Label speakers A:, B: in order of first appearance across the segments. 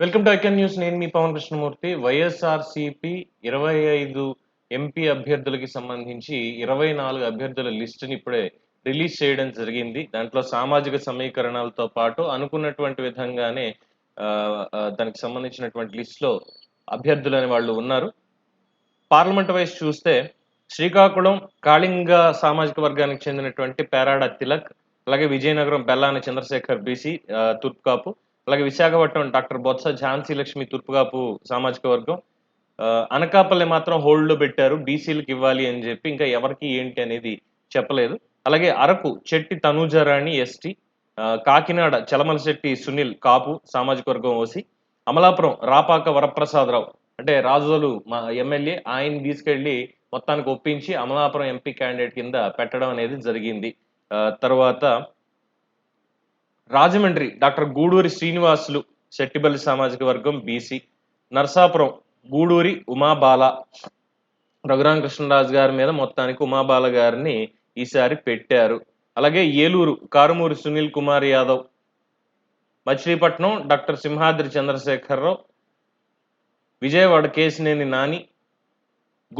A: Welcome to icon news. నేను మీ పవన్ కృష్ణమూర్తి. వైఎస్ఆర్సిపి ఇరవై ఐదు ఎంపీ అభ్యర్థులకి సంబంధించి ఇరవై నాలుగు అభ్యర్థుల లిస్టుని ఇప్పుడే రిలీజ్ చేయడం జరిగింది. దాంట్లో సామాజిక సమీకరణాలతో పాటు అనుకున్నటువంటి విధంగానే దానికి సంబంధించినటువంటి లిస్ట్లో అభ్యర్థులు అనే వాళ్ళు ఉన్నారు. పార్లమెంట్ వైజ్ చూస్తే శ్రీకాకుళం కాళింగ సామాజిక వర్గానికి చెందినటువంటి పేరాడ తిలక్ అలాగే విజయనగరం బెల్లాన చంద్రశేఖర్ బీసీ ఆ, తూర్పుకాపు అలాగే విశాఖపట్నం డాక్టర్ బొత్స ఝాన్సీ లక్ష్మి తూర్పుగాపు సామాజిక వర్గం. అనకాపల్లి మాత్రం హోల్డ్లో పెట్టారు బీసీలకు ఇవ్వాలి అని చెప్పి ఇంకా ఎవరికి ఏంటి అనేది చెప్పలేదు. అలాగే అరకు చెట్టి తనూజరాణి ఎస్టీ కాకినాడ చలమలశెట్టి సునీల్ కాపు సామాజిక వర్గం ఓసి అమలాపురం రాపాక వరప్రసాదరావు అంటే రాజులు మా ఎమ్మెల్యే ఆయన తీసుకెళ్ళి మొత్తానికి ఒప్పించి అమలాపురం ఎంపీ క్యాండిడేట్ కింద పెట్టడం అనేది జరిగింది. తర్వాత రాజమండ్రి డాక్టర్ గూడూరి శ్రీనివాసులు శెట్టిబల్లి సామాజిక వర్గం బీసీ. నర్సాపురం గూడూరి ఉమాబాల. రఘురామ కృష్ణరాజు గారి మీద మొత్తానికి ఉమాబాల గారిని ఈసారి పెట్టారు. అలాగే ఏలూరు కారుమూరి సునీల్ కుమార్ యాదవ్. మచిలీపట్నం డాక్టర్ సింహాద్రి చంద్రశేఖరరావు. విజయవాడ కేసినేని నాని.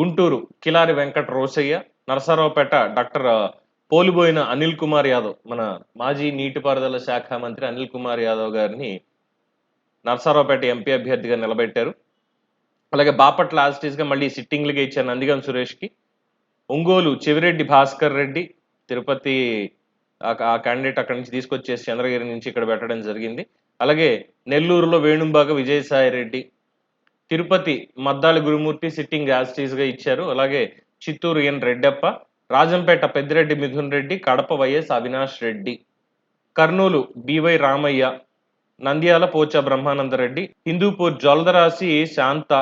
A: గుంటూరు కిలారి వెంకట రోసయ్య. నరసరావుపేట డాక్టర్ పోలిపోయిన అనిల్ కుమార్ యాదవ్ మన మాజీ నీటిపారుదల శాఖ మంత్రి అనిల్ కుమార్ యాదవ్ గారిని నర్సారావుపేట ఎంపీ అభ్యర్థిగా నిలబెట్టారు. అలాగే బాపట్ల యాజిటీస్ మళ్ళీ సిట్టింగ్లుగా ఇచ్చారు నందిగం సురేష్కి. ఒంగోలు చెవిరెడ్డి భాస్కర్ రెడ్డి తిరుపతి ఆ- క్యాండిడేట్ అక్కడి నుంచి తీసుకొచ్చేసి చంద్రగిరి నుంచి ఇక్కడ పెట్టడం జరిగింది. అలాగే నెల్లూరులో వేణుంబాగ విజయసాయి రెడ్డి తిరుపతి మద్దాలి గురుమూర్తి సిట్టింగ్ యాజిటీస్గా ఇచ్చారు. అలాగే Chittoor N Reddappa Rajampet Peddireddy Mithun Reddy Kadapa YS Avinash Reddy Kurnool BY Ramaiah Nandyal Pocha Brahmanandareddy Hindupur Joladarasi Shantha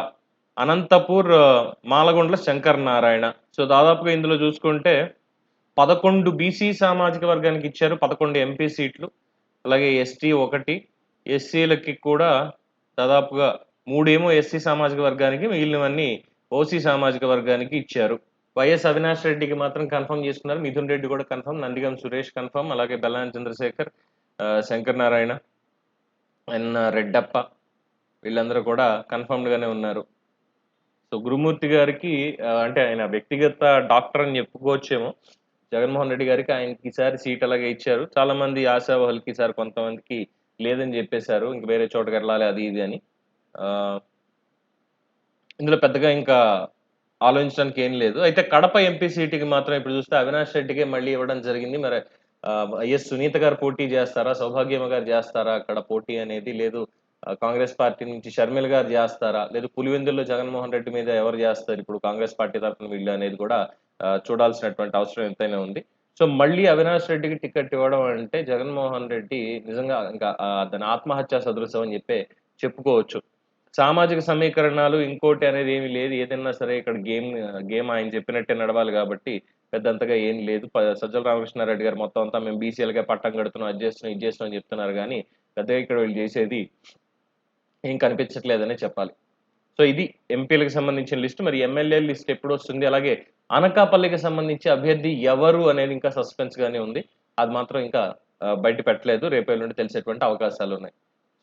A: Anantapur ఆ, మాలగొండ్ల శంకర్ నారాయణ. సో దాదాపుగా ఇందులో చూసుకుంటే పదకొండు బీసీ సామాజిక వర్గానికి ఇచ్చారు పదకొండు ఎంపీ సీట్లు అలాగే ఎస్టీ ఒకటి ఎస్సీలకి కూడా దాదాపుగా మూడేమో ఎస్సీ సామాజిక వర్గానికి మిగిలినవన్నీ ఓసీ సామాజిక వర్గానికి ఇచ్చారు. వైఎస్ అవినాష్ రెడ్డికి మాత్రం కన్ఫర్మ్ చేసుకున్నారు. మిథున్ రెడ్డి కూడా కన్ఫర్మ్. నందిగం సురేష్ కన్ఫర్మ్. అలాగే బెల్లాన్ చంద్రశేఖర్ శంకర్ నారాయణ అండ్ రెడ్డప్ప వీళ్ళందరూ కూడా కన్ఫర్మ్డ్గానే ఉన్నారు. సో గురుమూర్తి గారికి అంటే ఆయన వ్యక్తిగత డాక్టర్ అని చెప్పుకోవచ్చేమో. జగన్మోహన్ రెడ్డి గారికి ఆయనకి ఈసారి సీట్ అలాగే ఇచ్చారు. చాలా మంది ఆశావహులకి ఈసారి కొంతమందికి లేదని చెప్పేశారు. ఇంక వేరే చోటకి వెళ్ళాలి అది ఇది అని. ఇందులో పెద్దగా ఇంకా ఆలోచించడానికి ఏం లేదు. అయితే కడప ఎంపీ సీటుకి మాత్రం ఇప్పుడు చూస్తే అవినాష్ రెడ్డికే మళ్ళీ ఇవ్వడం జరిగింది. మరి ఆ, వైఎస్ సునీత గారు పోటీ చేస్తారా? సౌభాగ్యమ్మ గారు చేస్తారా అక్కడ పోటీ అనేది? లేదు కాంగ్రెస్ పార్టీ నుంచి షర్మిల గారు చేస్తారా? లేదు పులివెందుల్లో జగన్మోహన్ రెడ్డి మీద ఎవరు చేస్తారు? ఇప్పుడు కాంగ్రెస్ పార్టీ తరఫున వీళ్ళు అనేది కూడా చూడాల్సినటువంటి అవసరం ఎంతైనా ఉంది. సో మళ్ళీ అవినాష్ రెడ్డికి టికెట్ ఇవ్వడం అంటే జగన్మోహన్ రెడ్డి నిజంగా ఇంకా దాని ఆత్మహత్య సదృశం అని చెప్పే చెప్పుకోవచ్చు. సామాజిక సమీకరణాలు ఇంకోటి అనేది ఏమీ లేదు. ఏదైనా సరే ఇక్కడ గేమ్ గేమ్ ఆయన చెప్పినట్టే నడవాలి కాబట్టి పెద్దంతగా ఏం లేదు. సజ్జల రామకృష్ణారెడ్డి గారు మొత్తం అంతా మేము బీసీఎల్గా పట్టం కడుతున్నాం. అది చేస్తున్నాం ఇది చేస్తున్నాం అని చెప్తున్నారు కానీ పెద్దగా ఇక్కడ వీళ్ళు చేసేది ఏం కనిపించట్లేదనే చెప్పాలి. సో ఇది ఎంపీలకు సంబంధించిన లిస్ట్. మరి ఎమ్మెల్యే లిస్ట్ ఎప్పుడు వస్తుంది? అలాగే అనకాపల్లికి సంబంధించి అభ్యర్థి ఎవరు అనేది ఇంకా సస్పెన్స్ గానే ఉంది. అది మాత్రం ఇంకా బయట పెట్టలేదు. రేపు నుండి తెలిసేటువంటి అవకాశాలు ఉన్నాయి.